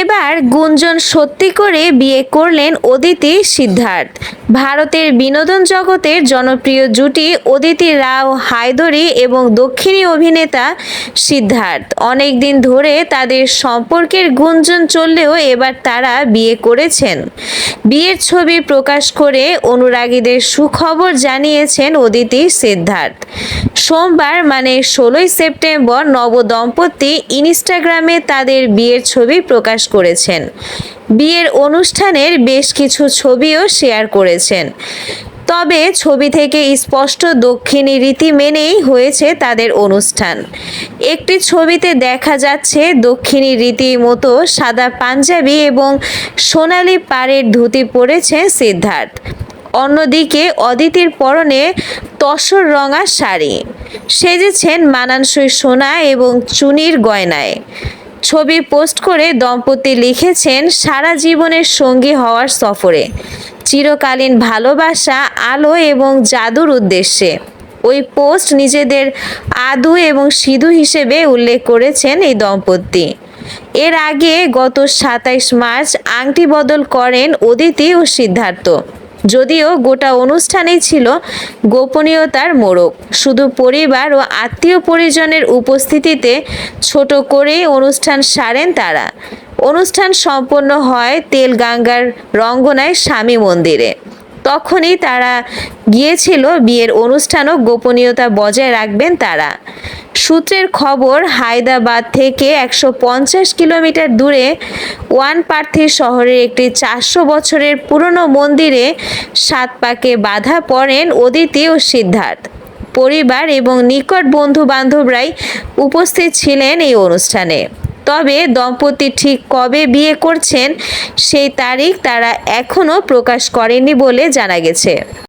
এবার গুঞ্জন সত্যি করে বিয়ে করলেন অদিতি সিদ্ধার্থ। ভারতের বিনোদন জগতের জনপ্রিয় জুটি অদিতি রাও হায়দরি এবং দক্ষিণী অভিনেতা সিদ্ধার্থ। অনেক দিন ধরে তাদের সম্পর্কের গুঞ্জন চললেও এবার তারা বিয়ে করেছেন। বিয়ের ছবি প্রকাশ করে অনুরাগীদের সুখবর জানিয়েছেন অদিতি সিদ্ধার্থ। সোমবার মানে ষোলোই সেপ্টেম্বর নবদম্পতি ইনস্টাগ্রামে তাদের বিয়ের ছবি প্রকাশ করেছেন। বিয়ের অনুষ্ঠানের বেশ কিছু ছবিও শেয়ার করেছেন। তবে ছবি থেকে স্পষ্ট দক্ষিণী রীতি মেনেই হয়েছে তাদের অনুষ্ঠান। একটি ছবিতে দেখা যাচ্ছে দক্ষিণী রীতি মতো সাদা পাঞ্জাবি এবং সোনালি পাড়ের ধুতি পরেছেন সিদ্ধার্থ। অন্যদিকে অদিতির পরনে তসর রঙা শাড়ি। সেজেছেন মানানসই সোনা এবং চুনির গয়নায়। ছবি পোস্ট করে দম্পতি লিখেছেন, সারা জীবনের সঙ্গী হওয়ার সফরে। চিরকালীন ভালোবাসা, আলো এবং জাদুর উদ্দেশ্যে। ওই পোস্ট নিজেদের আদু এবং সিধু হিসেবে উল্লেখ করেছেন এই দম্পতি। এর আগে গত সাতাইশ মার্চ আংটি বদল করেন অদিতি ও সিদ্ধার্থ। যদিও গোটা অনুষ্ঠানেই ছিল গোপনীয়তার মোড়ক। শুধু পরিবার ও আত্মীয় পরিজনের উপস্থিতিতে ছোট করে অনুষ্ঠান সারেন তারা। অনুষ্ঠান সম্পন্ন হয় তেলগাঙ্গার রঙ্গনায় স্বামী মন্দিরে। তখনই তারা গিয়েছিল বিয়ের অনুষ্ঠানও গোপনীয়তা বজায় রাখবেন তারা। সূত্রের খবর, হায়দ্রাবাদ থেকে একশো পঞ্চাশ কিলোমিটার দূরে ওয়ান পার্থী শহরের একটি চারশো বছরের পুরনো মন্দিরে সাত পাকে বাধা পড়েন অদিতি ও সিদ্ধার্থ। পরিবার এবং নিকট বন্ধু বান্ধবরাই উপস্থিত ছিলেন এই অনুষ্ঠানে। তবে দম্পতি ঠিক কবে বিয়ে করছেন সেই তারিখ তারা এখনও প্রকাশ করেনি বলে জানা গেছে।